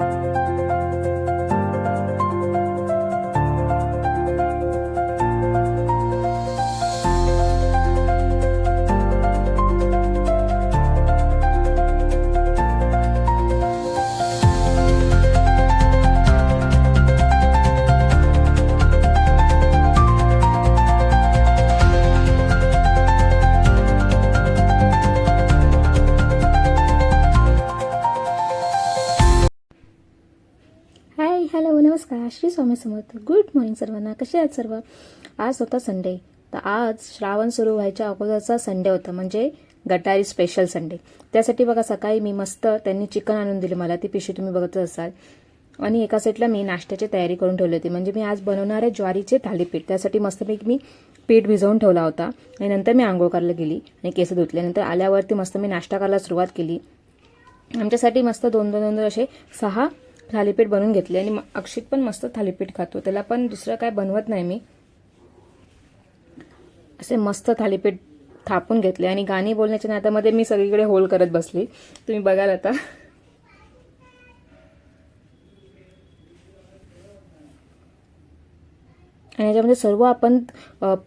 you hi hello नमस्कार. Shri Swami Samarth. Good morning सर्वांना. कसे आहेत सर्व? आज होता संडे तर आज श्रावण सुरू व्हायच्या अगोदरचा संडे होता. म्हणजे गटारी स्पेशल संडे त्यासाठी बघा सकाळी मी मस्त त्यांनी चिकन आणून दिले मला. ती पिशवी तुम्ही बघतच असाल. आणि एका साईडला मी नाश्त्याची तयारी करून ठेवली होती. म्हणजे मी आज बनवणार आहे ज्वारीचे थालीपीठ. त्यासाठी मस्तपैकी मी पीठ भिजवून ठेवला होता. आणि नंतर मी आंघोळ करायला गेली आणि केस धुतले. नंतर आल्यावरती मस्त मी नाश्ता करायला सुरुवात केली. आमच्यासाठी मस्त दोन दोन दोन दोन असे सहा थालीपीठ बनवून घेतले आणि अक्षित पण मस्त थालीपीठ खातो. त्याला पण दुसरं काय बनवत नाही मी. असे मस्त थालीपीठ थापून घेतले आणि गाणी बोलण्याच्या नात्यामध्ये मी सगळीकडे होल करत बसली. तुम्ही बघाल आता. आणि याच्यामध्ये सर्व आपण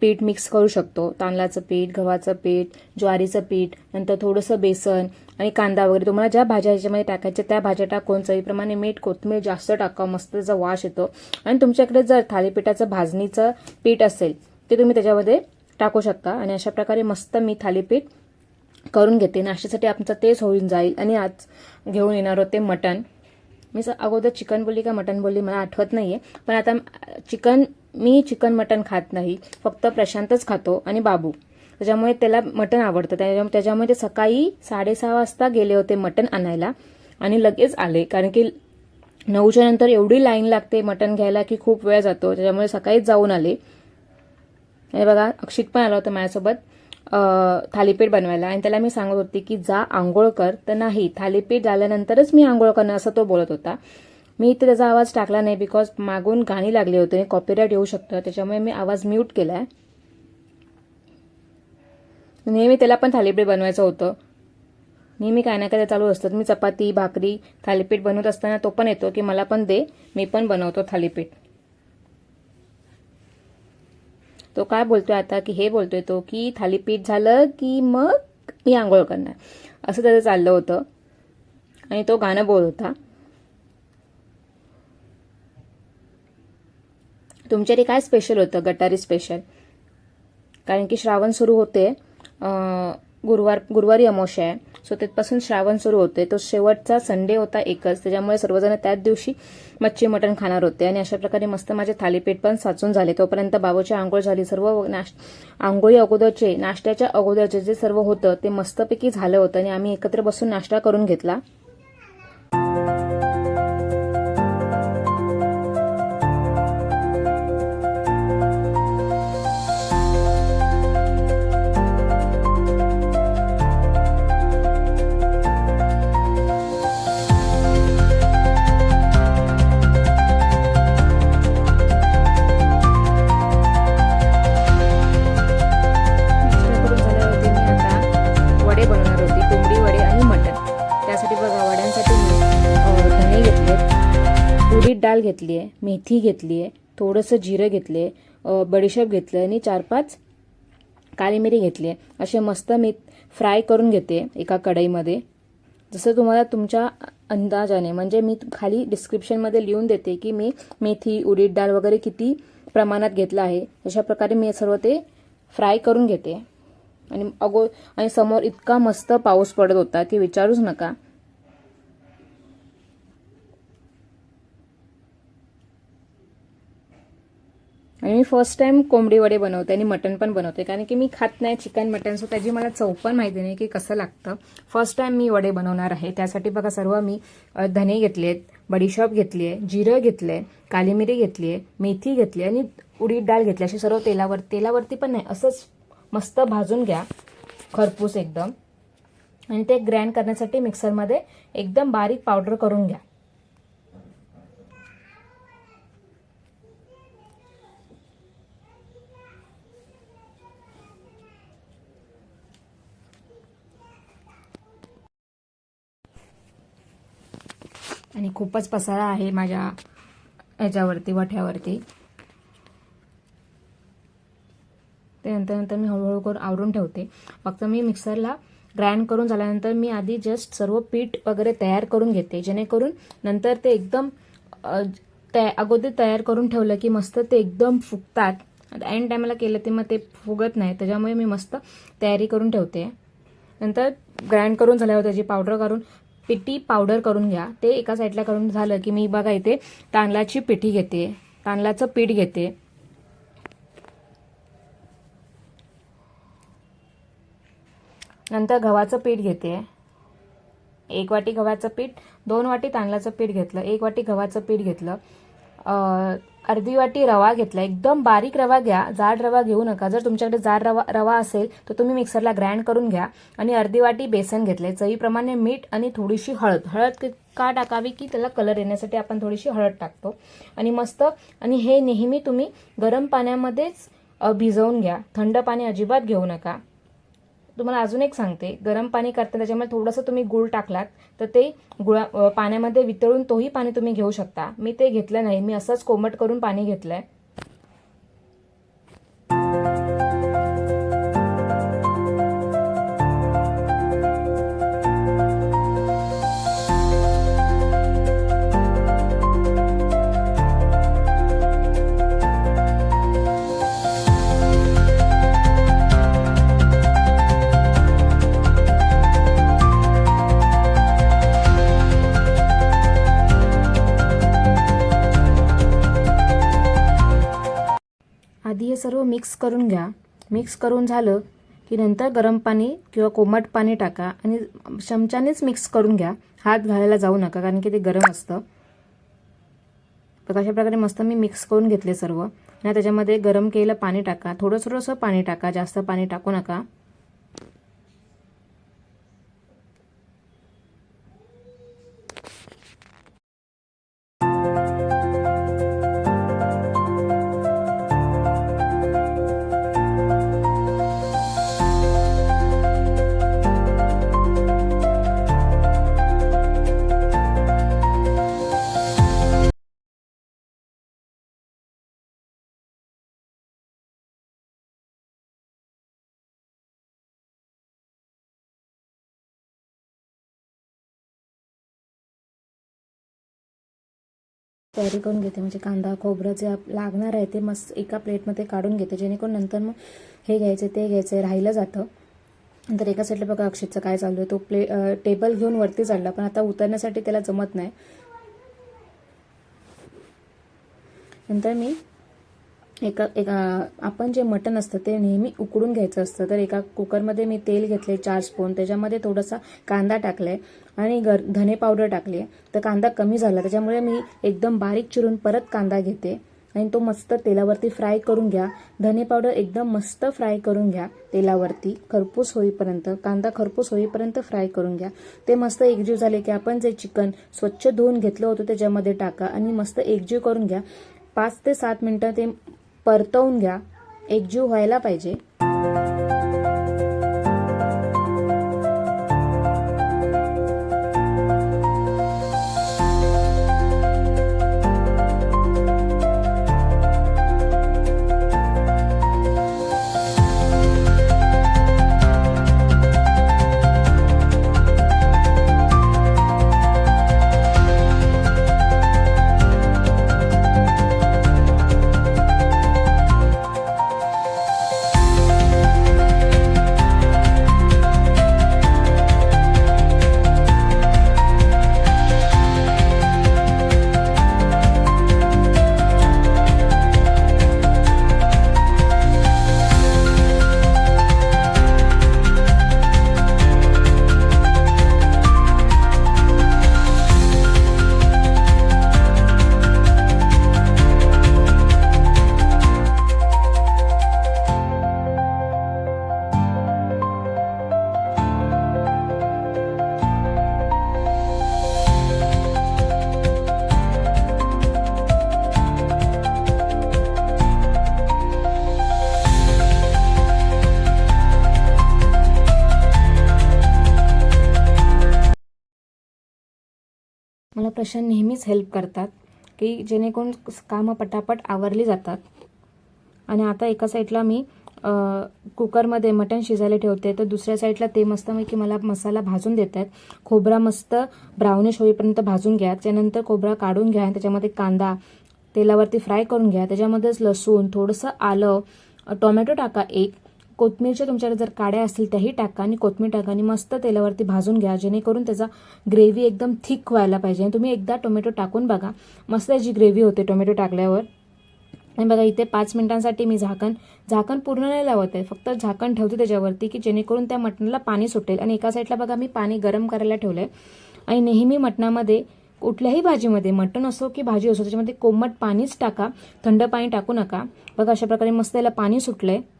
पीठ मिक्स करू शकतो. तांदळाचं पीठ गव्हाचं पीठ ज्वारीचं पीठ नंतर थोडंसं बेसन आणि कांदा वगैरे. तुम्हाला ज्या भाज्या याच्यामध्ये टाकायच्या त्या भाज्या टाकून चवीप्रमाणे मीठ कोथिंबीर जास्त टाका मस्त त्याचा वास येतो. आणि तुमच्याकडे जर थालीपीठाचं भाजणीचं पीठ असेल ते तुम्ही त्याच्यामध्ये टाकू शकता. आणि अशा प्रकारे मस्त मी थालीपीठ करून घेते. नाश्त्यासाठी आमचं तेच होऊन जाईल. आणि आज घेऊन येणार होते मटण. मी स- अगोदर चिकन बोलली का मटण बोलली मला आठवत नाही आहे पण आता चिकन मी चिकन मटन खात नाही. फक्त प्रशांतच खातो आणि बाबू. त्याच्यामुळे त्याला मटन आवडतं. त्याच्या- त्याच्यामुळे ते सकाळी साडेसहा वाजता गेले होते मटन आणायला आणि लगेच आले. कारण की नऊच्या नंतर एवढी लाईन लागते मटन घ्यायला की खूप वेळ जातो. त्याच्यामुळे सकाळीच जाऊन आले. हे बघा अक्षित पण आला होता माझ्यासोबत थालीपीठ बनवायला. आणि त्याला मी सांगत होती की जा आंघोळ कर. तर नाही थालीपीठ झाल्यानंतरच मी आंघोळ करणार असं तो बोलत होता. मी इथे त्याचा आवाज टाकला नाही बिकॉज मागून गाणी लागली होती आणि कॉपीराईट येऊ शकतं त्याच्यामुळे मी आवाज म्यूट केला आहे नेहमी त्याला पण थालीपीठ बनवायचं होतं. नेहमी काय ना काय चालू असतं. मी चपाती भाकरी थालीपीठ बनवत असताना तो पण येतो की मला पण दे मी पण बनवतो थालीपीठ. तो काय बोलतोय आता की हे बोलतोय तो की थालीपीठ झालं की मग मी आंघोळ करणार. असं त्याचं चाललं होतं. आणि तो गाणं बोल होता. तुमच्याकडे काय स्पेशल होतं? गटारी स्पेशल कारण की श्रावण सुरू होते. गुरुवार गुरुवारी अमावस्या आहे. सो तिथपासून श्रावण सुरू होते. तो शेवटचा संडे होता एकच. त्याच्यामुळे सर्वजण त्याच दिवशी मच्छी मटण खाणार होते. आणि अशा प्रकारे मस्त माझे थालीपीठ पण साचून झाले. तोपर्यंत बाबूची आंघोळ झाली. सर्व नाश आंघोळी अगोदरचे नाश्त्याच्या अगोदरचे जे सर्व होतं ते मस्तपैकी झालं होतं. आणि आम्ही एकत्र बसून नाश्ता करून घेतला. वडे बनवणार होती कोंबडी वडे आणि मटण. त्यासाठी बघा वड्यांसाठी मी धणे घेतले उडीद डाळ घेतली आहे मेथी घेतली आहे थोडंसं जिरं घेतले बडीशेप घेतलं आणि चार पाच काळी मिरी घेतली आहे. असे मस्त मी फ्राय करून घेते एका कढईमध्ये. जसं तुम्हाला तुमच्या अंदाजाने म्हणजे मी खाली डिस्क्रिप्शनमध्ये लिहून देते की मी मेथी उडीद डाळ वगैरे किती प्रमाणात घेतलं आहे. अशा प्रकारे मी सर्व ते फ्राय करून घेते. आणि अगो आणि समोर इतका मस्त पाऊस पडत होता की विचारूच नका. आणि मी फर्स्ट टाइम कोंबडी वडे बनवते आणि मटण पण बनवते. कारण की मी खात नाही चिकन मटण सो त्याची मला चव पण माहिती नाही की कसं लागतं. फर्स्ट टाइम मी वडे बनवणार आहे. त्यासाठी बघा सर्व मी धने घेतलेत बडीशॉप घेतली आहे जिरं घेतलं आहे काली मिरी घेतली आहे मेथी घेतली आणि उडीद डाळ घेतली. अशी सर्व तेलावर तेलावरती पण नाही असंच मस्त भाजून घ्या. खरपूस एकदम. आणि ते ग्रँड करण्यासाठी मिक्सरमध्ये एकदम बारीक पावडर करून घ्या. आणि खूपच पसारा आहे माझ्या याच्यावरती वठ्यावरती. ते नंतर नंतर मी हळूहळू करून आवरून ठेवते. फक्त मी मिक्सरला ग्राइंड करून झाल्यानंतर मी आधी जस्ट सर्व पीठ वगैरे तयार करून घेते. जेणेकरून नंतर ते एकदम त्या अगोदर तयार करून ठेवलं की मस्त ते एकदम फुगतात. एंड टायमाला केलं ते मग ते फुगत नाही. त्याच्यामुळे मी मस्त तयारी करून ठेवते. नंतर ग्राइंड करून झाल्यावर त्याची पावडर करून पिठी पावडर करून घ्या. ते एका साईडला करून झालं की मी बघा इथे तांदळाची पिठी घेते. तांदळाचं पीठ घेते. नंतर गव्हाचं पीठ घेते. एक वाटी गव्हाचं पीठ दोन वाटी तांदळाचं पीठ घेतलं एक वाटी गव्हाचं पीठ घेतलं. अर्धी वाटी रवा घेतला. एकदम बारीक रवा घ्या जाड रवा घेऊ नका. जर तुमच्याकडे जाड रवा रवा असेल तर तुम्ही मिक्सरला ग्राइंड करून घ्या आणि अर्धी वाटी बेसन घेतले. चवीप्रमाणे मीठ आणि थोडीशी हळद. हळद का टाकावी की त्याला कलर येण्यासाठी आपण थोडीशी हळद टाकतो. आणि मस्त आणि हे नेहमी तुम्ही गरम पाण्यामध्येच भिजवून घ्या. थंड पाणी अजिबात घेऊ नका. तुम्हाला अजून एक सांगते. गरम पाणी करताना त्याच्यामध्ये थोडंसं तुम्ही गुळ टाकलात तर ते गुळा पाण्यामध्ये वितळून तोही पाणी तुम्ही घेऊ शकता. मी ते घेतलं नाही. मी असंच कोमट करून पाणी घेतलं आहे आधी हे सर्व मिक्स करून घ्या. मिक्स करून झालं की नंतर गरम पाणी किंवा कोमट पाणी टाका आणि चमच्यानेच मिक्स करून घ्या. हात घालायला जाऊ नका कारण की ते गरम असतं. तर अशा प्रकारे मस्त मी मिक्स करून घेतले सर्व. आणि त्याच्यामध्ये गरम केलेलं पाणी टाका. थोडं थोडंसं पाणी टाका. जास्त पाणी टाकू नका. तयारी करून घेते. म्हणजे कांदा खोबरं जे आप- लागणार आहे ते मस्त एका प्लेटमध्ये काढून घेते. जेणेकरून नंतर मग हे घ्यायचं ते घ्यायचं राहिलं जातं. नंतर एका साईडला बघा अक्षितचं काय चालू आहे. तो प्ले टेबल घेऊन वरती चढला पण आता उतरण्यासाठी त्याला जमत नाही. नंतर मी एका एका आपण जे मटण असतं ते नेहमी उकडून घ्यायचं असतं. तर एका कुकरमध्ये मी तेल घेतले चार स्पून. त्याच्यामध्ये थोडासा कांदा टाकलाय आणि गर धने पावडर टाकली तर कांदा कमी झाला. त्याच्यामुळे मी एकदम बारीक चिरून परत कांदा घेते. आणि तो मस्त तेलावरती फ्राय करून घ्या. धने पावडर एकदम मस्त फ्राय करून घ्या तेलावरती. खरपूस होईपर्यंत कांदा खरपूस होईपर्यंत फ्राय करून घ्या. ते मस्त एकजीव झाले की आपण जे चिकन स्वच्छ धुवून घेतलं होतं त्याच्यामध्ये टाका आणि मस्त एकजीव करून घ्या. पाच ते सात मिनटं ते परतवून घ्या. एकजीव व्हायला पाहिजे. मला प्रश्न नेहमीच हेल्प करतात की जेणेकरून कामं पटापट आवरली जातात. आणि आता एका साईडला मी कुकरमध्ये मटण शिजायला ठेवते तर दुसऱ्या साईडला ते मस्तपैकी मला मसाला भाजून देत आहेत खोबरा मस्त ब्राउनिश होईपर्यंत भाजून घ्या त्यानंतर खोबरा काढून घ्या त्याच्यामध्ये कांदा तेलावरती फ्राय करून घ्या. त्याच्यामध्येच लसूण थोडंसं आलं टोमॅटो टाका एक. कोथमीरच्या तुमच्याकडे जर काड्या असतील त्याही टाका आणि कोथमीर टाका आणि मस्त तेलावरती भाजून घ्या जेणेकरून त्याचा ग्रेव्ही एकदम थिक व्हायला पाहिजे. आणि तुम्ही एकदा टोमॅटो टाकून बघा. मस्त याची ग्रेव्ही होते टोमॅटो टाकल्यावर. आणि बघा इथे पाच मिनिटांसाठी मी झाकण झाकण पूर्ण नाही लावत आहे. फक्त झाकण ठेवते त्याच्यावरती की जेणेकरून त्या मटणाला पाणी सुटेल. आणि एका साईडला बघा मी पाणी गरम करायला ठेवलं आहे आणि नेहमी मटणामध्ये कुठल्याही भाजीमध्ये मटण असो की भाजी असो त्याच्यामध्ये कोमट पाणीच टाका. थंड पाणी टाकू नका. बघा अशा प्रकारे मस्त याला पाणी सुटलं आहे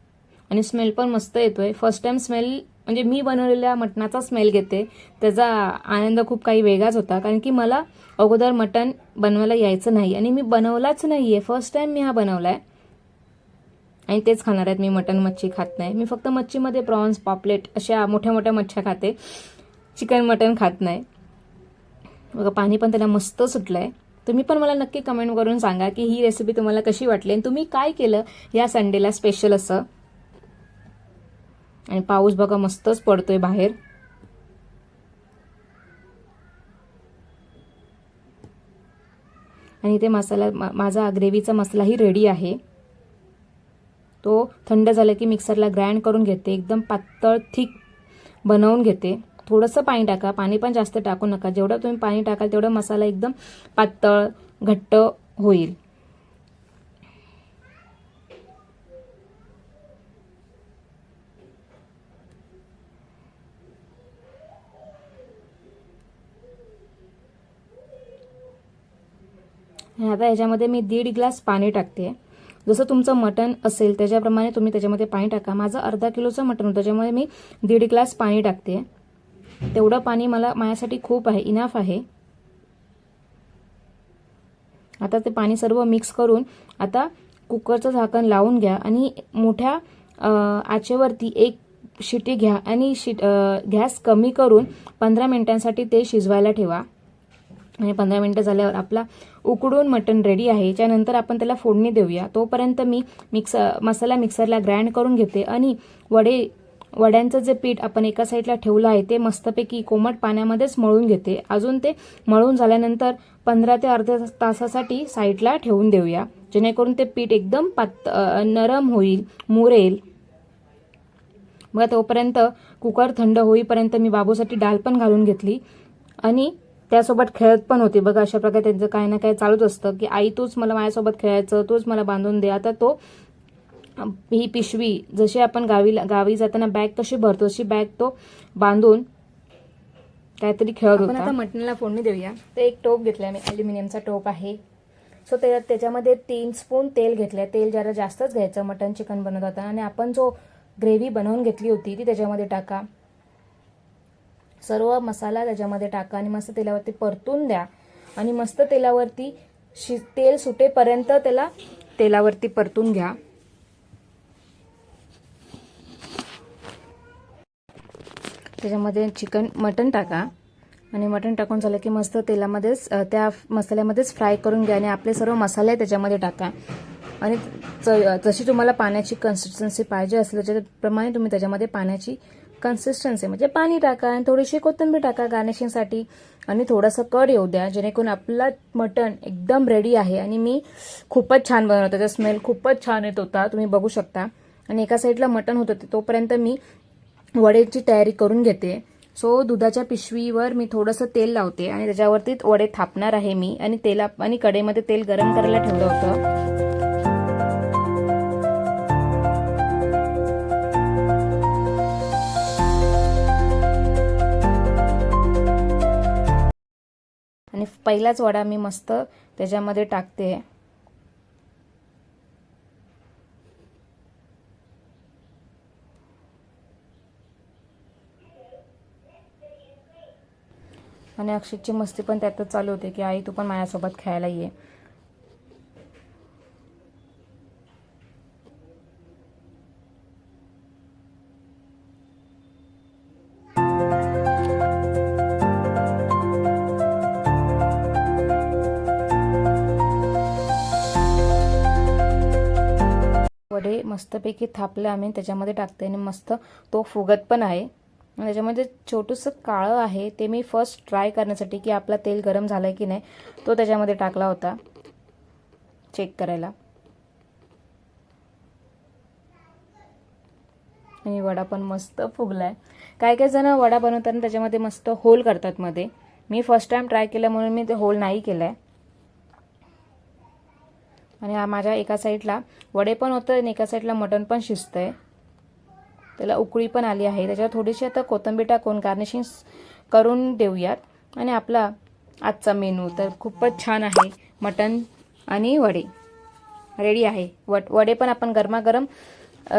आणि स्मेल पण मस्त येतोय. फर्स्ट टाइम स्मेल म्हणजे मी बनवलेल्या मटणाचा स्मेल घेते. त्याचा आनंद खूप काही वेगळाच होता. कारण की मला अगोदर मटण बनवायला यायचं नाही. आणि मी बनवलाच नाही आहे फर्स्ट टाइम मी हा बनवला आहे आणि तेच खाणार आहेत. मी मटण मच्छी खात नाही. मी फक्त मच्छीमध्ये प्रॉन्स पॉपलेट अशा मोठ्या मोठ्या मच्छ्या खाते. चिकन मटण खात नाही. बघा पाणी पण त्याला मस्त सुटलं आहे तुम्ही पण मला नक्की कमेंट करून सांगा की ही रेसिपी तुम्हाला कशी वाटली? आणि तुम्ही काय केलं या संडेला स्पेशल असं? आणि पाऊस बघा मस्तच पडतोय बाहेर. आणि इथे मसाला मा- माझा ग्रेव्हीचा मसालाही रेडी आहे. तो थंड झाला की मिक्सरला ग्राइंड करून घेते एकदम पातळ थिक बनवून घेते. थोडंसं पाणी टाका पाणी पण जास्त टाकू नका. जेवढं तुम्ही पाणी टाकाल तेवढं मसाला एकदम पातळ घट्ट होईल. आणि आता ह्याच्यामध्ये मी दीड ग्लास पाणी टाकते. जसं तुमचं मटण असेल त्याच्याप्रमाणे तुम्ही त्याच्यामध्ये पाणी टाका. माझं अर्धा किलोचं मटण होतं त्याच्यामुळे मी दीड ग्लास पाणी टाकते. तेवढं पाणी मला माझ्यासाठी खूप आहे इनाफ आहे. आता ते पाणी सर्व मिक्स करून आता कुकरचं झाकण लावून घ्या आणि मोठ्या आचेवरती एक शिटी घ्या आणि शिट गॅस कमी करून पंधरा मिनटांसाठी ते शिजवायला ठेवा. आणि पंधरा मिनटं झाल्यावर आपला उकडून मटण रेडी आहे. त्यानंतर आपण त्याला फोडणी देऊया. तोपर्यंत मी मिक्स मसाला मिक्सरला ग्राइंड करून घेते आणि वडे वड्यांचं जे पीठ आपण एका साईडला ठेवलं आहे ते मस्तपैकी कोमट पाण्यामध्येच मळून घेते. अजून ते मळून झाल्यानंतर पंधरा ते अर्ध्या तासासाठी साईडला ठेवून देऊया. जेणेकरून ते पीठ एकदम पात नरम होईल मुरेल मग तोपर्यंत कुकर थंड होईपर्यंत मी बाबूसाठी डाळ पण घालून घेतली. आणि त्यासोबत खेळत पण होती. बघा अशा प्रकारे त्यांचं काही ना काही चालूच असतं की आई तूच मला माझ्यासोबत खेळायचं तूच मला बांधून दे. आता तो ही पिशवी जशी आपण गावी गावी जाताना बॅग कशी भरतो तशी बॅग तो बांधून काहीतरी खेळत होता. आता मटणाला फोडणी देऊया. ते एक टोप घेतलाय मी अल्युमिनियमचा टोप आहे. सो त्या त्याच्यामध्ये तीन स्पून तेल घेतलंय. तेल जरा जास्तच घ्यायचं मटन चिकन बनवत होता आणि आपण जो ग्रेव्ही बनवून घेतली होती ती त्याच्यामध्ये टाका. सर्व मसाला त्याच्यामध्ये टाका आणि मस्त तेलावरती परतून द्या. आणि मस्त तेलावरती शि तेल सुटेपर्यंत त्याला तेलावरती परतून घ्या. त्याच्यामध्ये चिकन मटन टाका. आणि मटण टाकून झालं की मस्त तेलामध्येच त्या मसाल्यामध्येच फ्राय करून घ्या आणि आपले सर्व मसाले त्याच्यामध्ये टाका. आणि च- जशी तुम्हाला पाण्याची कन्सिस्टन्सी पाहिजे असेल त्याच्याप्रमाणे तुम्ही त्याच्यामध्ये पाण्याची कन्सिस्टन्सी म्हणजे पाणी टाका आणि थोडीशी कोथिंबीर टाका गार्निशिंगसाठी आणि थोडंसं कड येऊ द्या जेणेकरून आपला मटण एकदम रेडी आहे. आणि मी खूपच छान बनवतो त्याचा स्मेल खूपच छान येत होता तुम्ही बघू शकता. आणि एका साईडला मटण होतं होते तोपर्यंत मी वडेची तयारी करून घेते. सो दुधाच्या पिशवीवर मी थोडंसं तेल लावते आणि त्याच्यावरती वडे थापणार आहे मी. आणि तेला आणि कढईमध्ये तेल गरम करायला ठेवलं होतं. पहिलाच वडा मी मस्त त्याच्यामध्ये टाकते. आणि अक्षितची मस्ती पण त्यातच चालू होते की आई तू पण माझ्यासोबत खेळायला ये. मस्तपैकी थापलं आम्ही त्याच्यामध्ये टाकते आणि मस्त तो फुगत पण आहे. त्याच्यामध्ये छोटंसं काळं आहे ते मी फर्स्ट ट्राय करण्यासाठी की आपला तेल गरम झालं आहे की नाही तो त्याच्यामध्ये टाकला होता. चेक करायला. आणि वडा पण मस्त फुगलाय. काय काय जण वडा बनवताना त्याच्यामध्ये मस्त होल करतात मध्ये. मी फर्स्ट टाइम ट्राय केलं म्हणून मी ते होल नाही केलंय. आणि हा माझ्या एका साईडला वडे पण होतं आणि एका साईडला मटण पण शिजतंय. त्याला उकळी पण आली आहे. त्याच्यावर थोडीशी आता कोथंबीर टाकून गार्निशिंग करून देऊयात. आणि आपला आजचा मेनू तर खूपच छान आहे. मटण आणि वडे. रेडी आहे. वट वडे पण आपण गरमागरम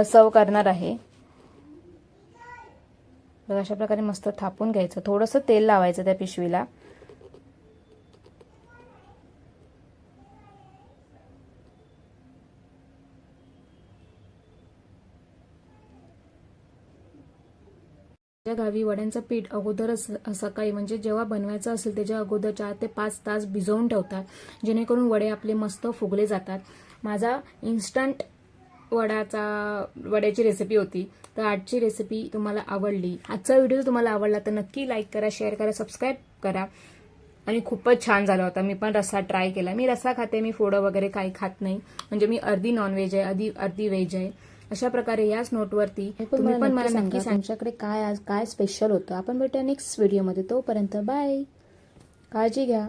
सर्व करणार आहे. अशा प्रकारे मस्त थापून घ्यायचं. थोडंसं तेल लावायचं त्या पिशवीला. माझ्या गावी वड्यांचं पीठ अगोदरच सकाळी म्हणजे जेव्हा बनवायचं असेल त्याच्या अगोदर चार ते पाच तास भिजवून ठेवतात जेणेकरून वडे आपले मस्त फुगले जातात. माझा इन्स्टंट वड्याचा वड्याची रेसिपी होती. तर आजची रेसिपी तुम्हाला आवडली. आजचा व्हिडिओ तुम्हाला आवडला तर नक्की लाईक करा शेअर करा सबस्क्राईब करा. आणि खूपच छान झाला होता. मी पण रस्सा ट्राय केला. मी रस्सा खाते मी फोडं वगैरे काही खात नाही. म्हणजे मी अर्धी नॉनव्हेज आहे अर्धी अर्धी व्हेज आहे. अशा प्रकारे याच नोटवरती तुम्ही पण मला नक्की तुमच्याकडे काय आज काय स्पेशल होतं? आपण भेटूया नेक्स्ट व्हिडिओमध्ये तोपर्यंत बाय काळजी घ्या.